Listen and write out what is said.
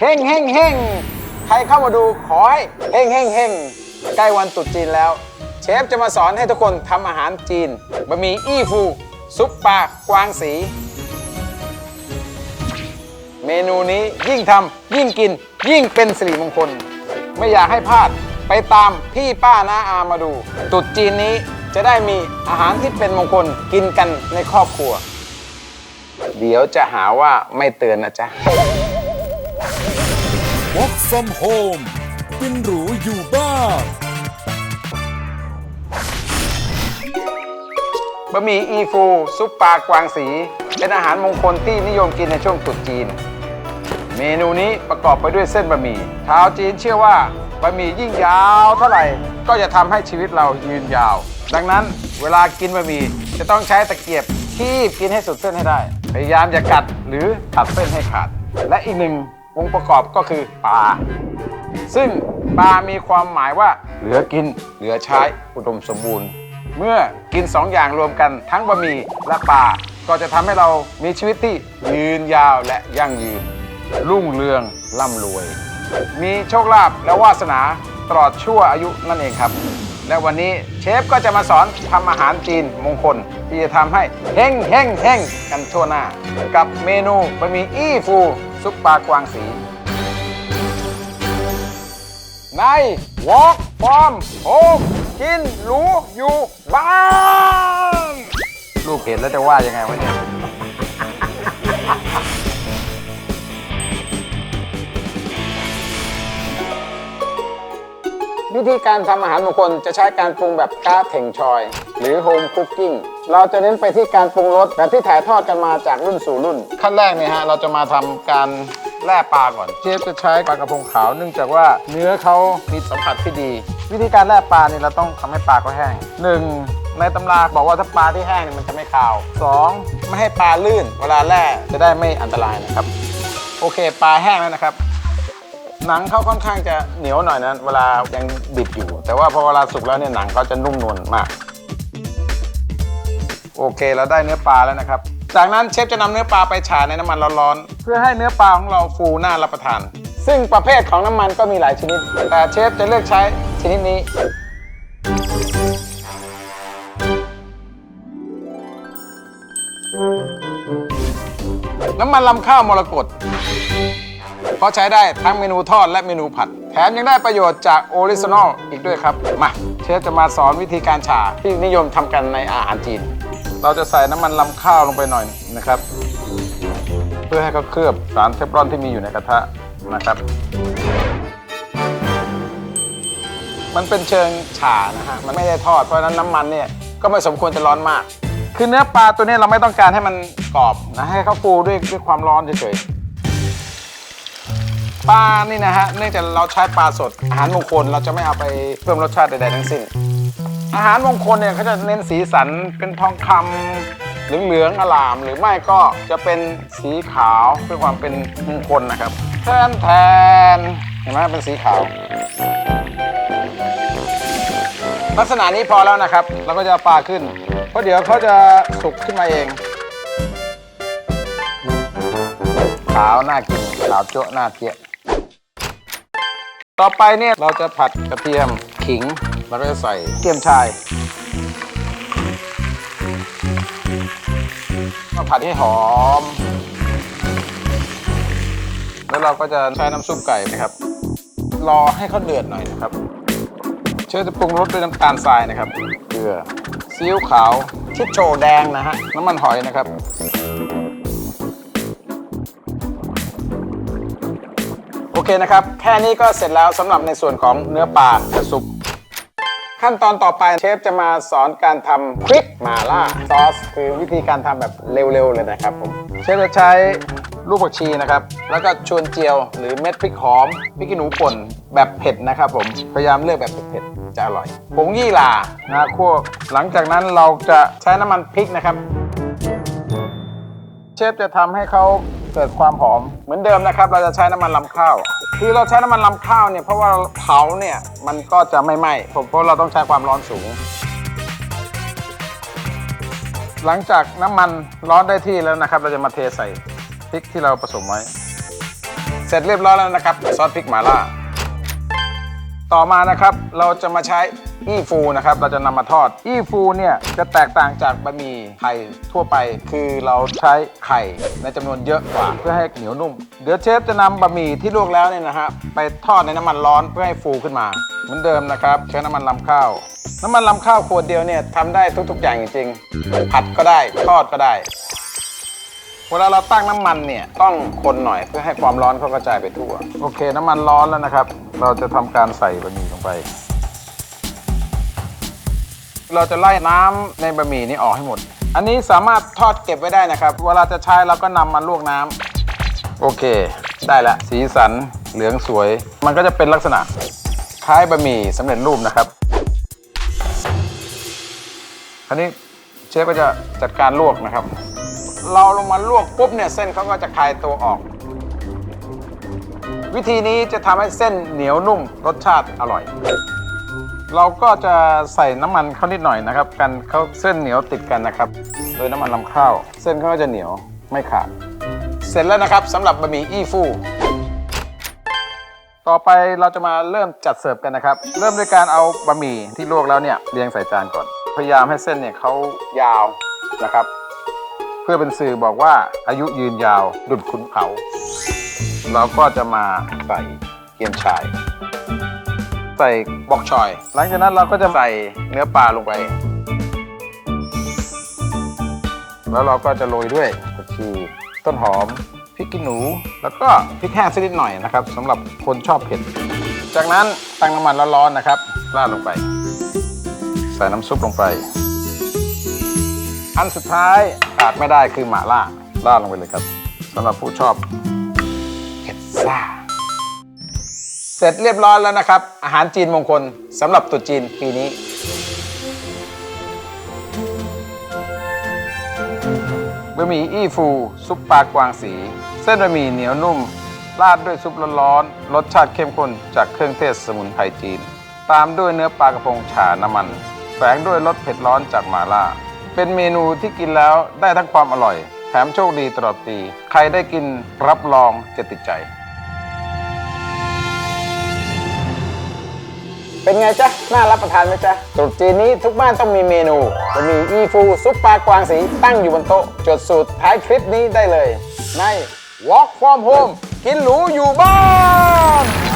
เฮ่งเฮ่งเฮ่งใครเข้ามาดูขอให้เฮ่งเฮ่งเฮ่งใกล้วันตรุษจีนแล้ว เชฟจะมาสอนให้ทุกคนทำอาหารจีนบะหมี่อี้ฟู ซุปปลากวางสี เมนูนี้ยิ่งทำยิ่งกิน ยิ่งเป็นสิริมงคล ไม่อยากให้พลาดไปตามพี่ป้าน้าอามาดูตรุษจีนนี้จะได้มีอาหารที่เป็นมงคลกินกันในครอบครัว เดี๋ยวจะหาว่าไม่เตือนนะจ๊ะ from home กินหรูอยู่บ้านบะหมี่อีฟูซุปปลากวางสี เป็นอาหารมงคลที่นิยมกินในช่วงตรุษจีน เมนูนี้ประกอบไปด้วยเส้นบะหมี่ชาวจีนเชื่อว่าบะหมี่ยิ่งยาวเท่าไหร่ก็จะทำให้ชีวิตเรายืนยาว ดังนั้นเวลากินบะหมี่จะต้องใช้ตะเกียบคีบกินให้สุดเส้นให้ได้ พยายามอย่ากัดหรือตัดเส้นให้ขาด และอีกหนึ่ง องค์ประกอบก็คือปลา ซึ่งปลามีความหมายว่าเหลือกินเหลือใช้อุดมสมบูรณ์ เมื่อกินสองอย่างรวมกันทั้งบะหมี่และปลาก็จะทำให้เรามีชีวิตที่ยืนยาวและยั่งยืน รุ่งเรืองร่ำรวย มีโชคลาภและวาสนาตลอดชั่วอายุนั่นเองครับ และวันนี้เชฟก็จะมาสอนทำอาหารจีนมงคล ที่จะทำให้เฮ่งเฮ่งเฮ่งกันทั่วหน้า กับเมนูบะหมี่อี้ฟู ซุปปลากวางสี ใน Walk from Home กินหรูอยู่บ้านลูกเห็นแล้วจะว่ายังไงวะเนี่ย วิธีการทำอาหารมงคลจะใช้การปรุงแบบก้าเถงชอย หรือโฮมคุกกิ้งเราจะเน้นไปที่การปรุงรสแบบที่ถ่ายทอดกันมาจากรุ่นสู่รุ่น ขั้นแรกเนี่ยฮะเราจะมาทำการแล่ปลาก่อน เชฟจะใช้ปลากระพงขาวเนื่องจากว่าเนื้อเขามีสัมผัสที่ดี วิธีการแล่ปลาเนี่ยเราต้องทำให้ปลาเขาแห้งหนึ่งในตำราบอกว่าถ้าปลาที่แห้งเนี่ยมันจะไม่คาวสองไม่ให้ปลาลื่น เวลาแล่จะได้ไม่อันตรายนะครับ โอเค ปลาแห้งแล้วนะครับ หนังเขาค่อนข้างจะเหนียวหน่อยนะเวลายังดิบอยู่ แต่ว่าพอเวลาสุกแล้วเนี่ยหนังเขาจะนุ่มนวลมาก โอเคเราได้เนื้อปลาแล้วนะครับ จากนั้นเชฟจะนำเนื้อปลาไปฉาในน้ำมันร้อนๆเพื่อให้เนื้อปลาของเราฟูน่ารับประทาน ซึ่งประเภทของน้ำมันก็มีหลายชนิด แต่เชฟจะเลือกใช้ชนิดนี้น้ำมันลำข้าวมรกต เพราะใช้ได้ทั้งเมนูทอดและเมนูผัด แถมยังได้ประโยชน์จากโอริจินอลอีกด้วยครับ มาเชฟจะมาสอนวิธีการฉาที่นิยมทำกันในอาหารจีน เราจะใส่น้ำมันลำข้าวลงไปหน่อยนะครับ เพื่อให้เขาเคลือบสารเทฟลอนที่มีอยู่ในกระทะนะครับ มันเป็นเชิงฉานะฮะมันไม่ได้ทอดเพราะฉะนั้นน้ำมันเนี่ยก็ไม่สมควรจะร้อนมาก คือเนื้อปลาตัวนี้เราไม่ต้องการให้มันกรอบนะให้เขาฟูด้วยด้วยความร้อนเฉยๆ ปลานี่นะฮะ เนื่องจากเราใช้ปลาสด อาหารมงคลเราจะไม่เอาไปเพิ่มรสชาติใดๆทั้งสิ้น อาหารมงคลเนี่ยเขาจะเน้นสีสันเป็นทองคำเหลืองๆอลาม หรือไม่ก็จะเป็นสีขาวเพื่อความเป็นมงคลนะครับแทนแทนเห็นไหมเป็นสีขาว ลักษณะนี้พอแล้วนะครับเราก็จะปลาขึ้น เพราะเดี๋ยวเขาจะสุกขึ้นมาเอง ขาวน่ากินขาวโจ๊ะน่าเจี๊ยะ ต่อไปเนี่ยเราจะผัดกระเทียมขิงแล้วก็จะใส่เกียมชายมาผัดให้หอม แล้วเราก็จะใช้น้ำซุปไก่นะครับ รอให้เขาเดือดหน่อยนะครับ เชื่อจะปรุงรสด้วยน้ำตาลทรายนะครับ เกลือซีอิ๊วขาวชิดโชว์แดงนะฮะ น้ำมันหอยนะครับ เคนะครับ แค่นี้ก็เสร็จแล้วสำหรับในส่วนของเนื้อปลาและซุปขั้นตอนต่อไปเชฟจะมาสอนการทำพริกมาล่าซอส คือวิธีการทำแบบเร็วๆเลยนะครับผม เชฟจะใช้ลูกผักชีนะครับ แล้วก็ชวนเจียวหรือเม็ดพริกหอมพริกขี้หนูป่นแบบเผ็ดนะครับผม พยายามเลือกแบบเผ็ดๆจะอร่อย ผงยี่หร่านะคั่วหลังจากนั้นเราจะใช้น้ำมันพริกนะครับ เชฟจะทำให้เขา เกิดความหอมเหมือนเดิมนะครับ เราจะใช้น้ำมันลำข้าวคือเราใช้น้ำมันลำข้าวเนี่ยเพราะว่าเผาเนี่ยมันก็จะไม่ไหม้ผมเพราะเราต้องใช้ความร้อนสูง หลังจากน้ำมันร้อนได้ที่แล้วนะครับ เราจะมาเทใส่พริกที่เราผสมไว้ เสร็จเรียบร้อยแล้วนะครับซอสพริกหม่าล่า ต่อมานะครับเราจะมาใช้อี้ฟูนะครับเราจะนำมาทอด อี้ฟูเนี่ยจะแตกต่างจากบะหมี่ไทยทั่วไป คือเราใช้ไข่ในจำนวนเยอะกว่าเพื่อให้เหนียวนุ่ม เดี๋ยวเชฟจะนำบะหมี่ที่ลวกแล้วเนี่ยนะฮะไปทอดในน้ำมันร้อนเพื่อให้ฟูขึ้นมา เหมือนเดิมนะครับ ใช้น้ำมันลำข้าว น้ำมันลำข้าวขวดเดียวเนี่ยทำได้ทุก ๆ อย่างจริงๆผัดก็ได้ทอดก็ได้เวลาเราตั้งน้ำมันเนี่ยต้องคนหน่อยเพื่อให้ความร้อนเขากระจายไปทั่ว โอเค น้ำมันร้อนแล้วนะครับ เราจะทำการใส่บะหมี่ลงไป เราจะไล่น้ำในบะหมี่นี้ออกให้หมด อันนี้สามารถทอดเก็บไว้ได้นะครับ เวลาจะใช้เราก็นำมาลวกน้ำโอเค ได้ละสีสันเหลืองสวย มันก็จะเป็นลักษณะคล้ายบะหมี่สำเร็จรูปนะครับคราวนี้เชฟก็จะจัดการลวกนะครับ เราลงมาลวกปุ๊บเนี่ยเส้นเขาก็จะคลายตัวออก วิธีนี้จะทำให้เส้นเหนียวนุ่มรสชาติอร่อย เราก็จะใส่น้ำมันเข้านิดหน่อยนะครับ กันเขาเส้นเหนียวติดกันนะครับ โดยน้ำมันลำข้าว เส้นเขาก็จะเหนียวไม่ขาด เสร็จแล้วนะครับสำหรับบะหมี่อี้ฟู่ต่อไปเราจะมาเริ่มจัดเสิร์ฟกันนะครับ เริ่มด้วยการเอาบะหมี่ที่ลวกแล้วเนี่ยเรียงใส่จานก่อน พยายามให้เส้นเนี่ยเขายาวนะครับ เพื่อเป็นสื่อบอกว่าอายุยืนยาวดุดขุนเขา เราก็จะมาใส่เกียมชาย ใส่บอกชอย หลังจากนั้นเราก็จะใส่เนื้อปลาลงไป แล้วเราก็จะโรยด้วยผักชีต้นหอมพริกขี้หนู แล้วก็พริกแห้งสักนิดหน่อยนะครับสำหรับคนชอบเผ็ด จากนั้นตั้งน้ำมันร้อนๆนะครับราดลงไป ใส่น้ำซุปลงไป อันสุดท้ายขาดไม่ได้คือหม่าล่าราดลงไปเลยครับสำหรับผู้ชอบ เผ็ดซ่าเสร็จเรียบร้อยแล้วนะครับ อาหารจีนมงคลสำหรับตรุษจีนปีนี้ บะหมี่อี้ฟู ซุปปลากวางสี เส้นบะหมี่เหนียวนุ่ม ราดด้วยซุปร้อนๆรสชาติเข้มข้นจากเครื่องเทศสมุนไพรจีน ตามด้วยเนื้อปลากระพงฉาน้ำมัน แฝงด้วยรสเผ็ดร้อนจากหมาล่า เป็นเมนูที่กินแล้วได้ทั้งความอร่อยแถมโชคดีตลอดปี ใครได้กินรับรองจะติดใจ เป็นไงจ๊ะ น่ารับประทานไหมจ๊ะตรุษจีนนี้ทุกบ้านต้องมีเมนู จะมีอีฟูซุปปลากวางสีตั้งอยู่บนโต๊ะ จดสูตรท้ายคลิปนี้ได้เลย ใน Walk from Home กินหรูอยู่บ้าน